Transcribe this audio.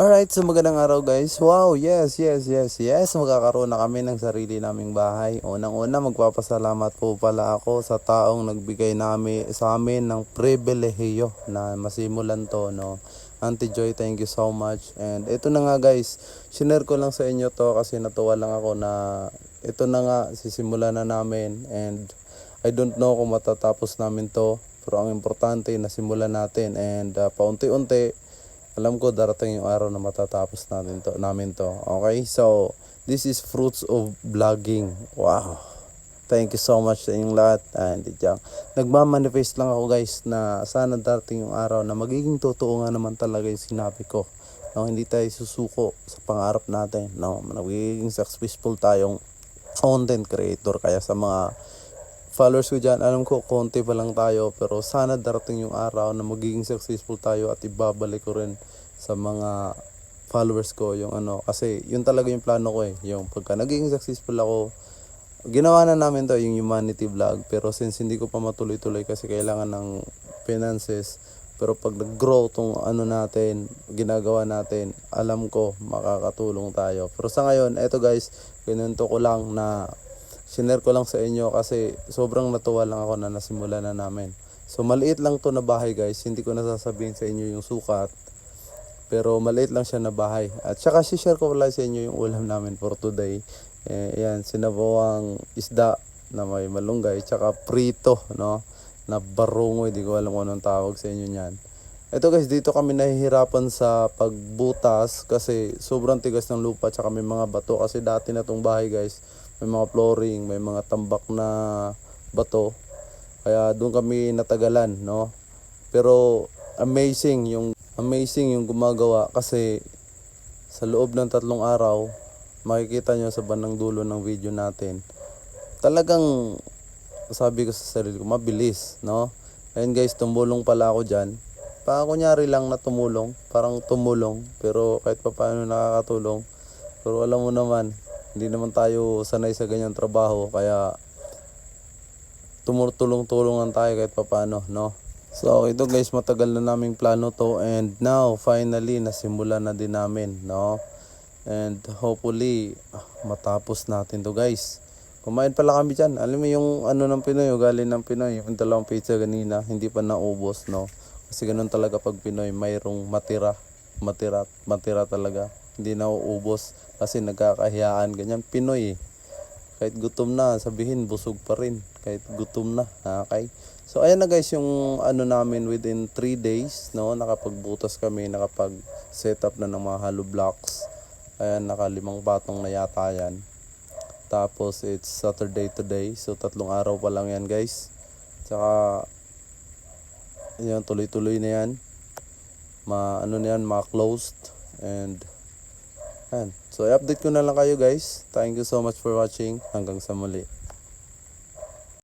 Alright, so magandang araw guys. Wow, yes, yes, yes, yes. Magkakaroon na kami ng sarili naming bahay. Unang-una, magpapasalamat po pala ako sa taong nagbigay namin, sa amin ng pribilehiyo na masimulan to, no. Auntie Joy, thank you so much. And ito na nga guys, sinare ko lang sa inyo to kasi natuwa lang ako na ito na nga, sisimulan na namin. And I don't know kung matatapos namin to. Pero ang importante, nasimulan natin. And uh, paunti-unti, alam ko darating yung araw na matatapos natin to, namin to. Okay? So, this is fruits of vlogging. Wow. Thank you so much sa inyong lahat. Ah, hindi dyan. Nagmamanifest lang ako guys na sana darating yung araw na magiging totoo nga naman talaga yung sinabi ko. No, hindi tayo susuko sa pangarap natin. No, magiging successful tayong content creator kaya sa mga followers ko dyan, alam ko konti pa lang tayo pero sana darating yung araw na magiging successful tayo at ibabalik ko rin sa mga followers ko yung ano kasi yun talaga yung plano ko eh. Yung pagka naging successful ako ginawa na namin to yung humanity vlog. Pero since hindi ko pa matuloy-tuloy kasi kailangan ng finances pero pag nag-grow tong ano natin ginagawa natin alam ko makakatulong tayo. Pero sa ngayon eto guys kinento ko lang na sinare ko lang sa inyo kasi sobrang natuwa lang ako na nasimula na namin. So maliit lang to na bahay guys, hindi ko nasasabihin sa inyo yung sukat. Pero maliit lang siya na bahay. At saka share ko pala sa inyo yung ulam namin for today. Eh, yan, sinabawang isda na may malunggay, tsaka prito, no? Na barungoy, di ko alam kung anong tawag sa inyo niyan. Ito guys, dito kami nahihirapan sa pagbutas kasi sobrang tigas ng lupa tsaka may mga bato kasi dati na tong bahay guys, may mga flooring, may mga tambak na bato. Kaya doon kami natagalan, no? Pero amazing yung amazing yung gumagawa kasi sa loob ng tatlong araw, makikita nyo sa bandang dulo ng video natin. Talagang sabi ko sa sarili ko, mabilis, no? Ayun guys, tumulong pala ako dyan. Pa kunyari lang na tumulong, parang tumulong, pero kahit pa paano nakakatulong. Pero alam mo naman, hindi naman tayo sanay sa ganyang trabaho, kaya tumutulong-tulungan tayo kahit pa paano, no? So ito guys, matagal na naming plano to and now finally nasimula na din namin, no? And hopefully ah, matapos natin to guys. Kumain pala kami dyan. Alam mo yung ano ng Pinoy, ugali ng Pinoy, yung dalawang pizza ganina, hindi pa naubos, no? Kasi ganun talaga pag Pinoy, mayroong matira, matira, matira talaga. Hindi na uubos kasi nagkakahiyaan, ganyan. Pinoy eh. Kahit gutom na, sabihin busog pa rin. Kahit gutom na, okay? So ayan na guys yung ano namin within 3 days, no? Nakapagbutas kami, nakapag set up na ng mga hollow blocks. Ayan, nakalimang patong na yata yan. Tapos it's Saturday today. So tatlong araw pa lang yan guys. Tsaka yan tuloy-tuloy na yan. Ma ano na yan, ma-closed and yan. So i-update ko na lang kayo guys. Thank you so much for watching. Hanggang sa muli.